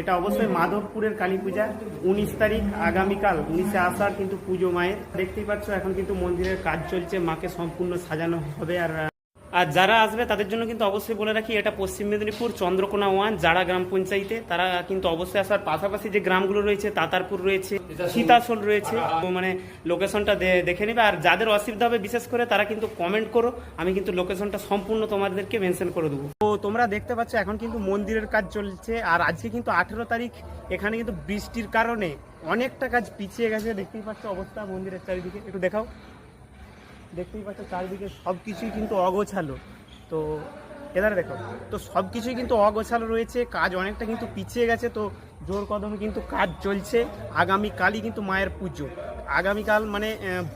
এটা অবশ্যই মাধবপুরের কালী পূজা। উনিশ তারিখ আগামীকাল, উনিশে আসার কিন্তু পুজো মায়ের। দেখতেই পাচ্ছ, এখন কিন্তু মন্দিরের কাজ চলছে, মাকে সম্পূর্ণ সাজানো হবে আর আর যারা আসবে তাদের জন্য কিন্তু অবশ্যই বলে রাখি এটা পশ্চিম মেদিনীপুর চন্দ্রকোনা ওয়ান জাড়া গ্রাম পঞ্চায়েতে তারা কিন্তু অবশ্যই আসার পাশাপাশি যে গ্রামগুলো রয়েছে তাতারপুর রয়েছে সীতাসোল। রয়েছে মানে লোকেশনটা দেখে নেবে। আর যাদের অসুবিধা হবে বিশেষ করে তারা কিন্তু কমেন্ট করো আমি কিন্তু লোকেশনটা সম্পূর্ণ তোমাদেরকে মেনশন করে দেবো। তো তোমরা দেখতে পাচ্ছ এখন কিন্তু মন্দিরের কাজ চলছে আর আজকে কিন্তু আঠেরো তারিখ এখানে কিন্তু বৃষ্টির কারণে অনেকটা কাজ পিছিয়ে গেছে দেখতেই পাচ্ছ অবস্থা মন্দিরের চারিদিকে। একটু দেখাও। দেখতেই পাচ্ছ, চারদিকে সব কিছুই কিন্তু অগোছালো। তো এদারে দেখো, তো সব কিছুই কিন্তু অগোছালো রয়েছে, কাজ অনেকটা কিন্তু পিছিয়ে গেছে, তো জোর কদমে কিন্তু কাজ চলছে। আগামীকালই কিন্তু মায়ের পুজো। আগামীকাল মানে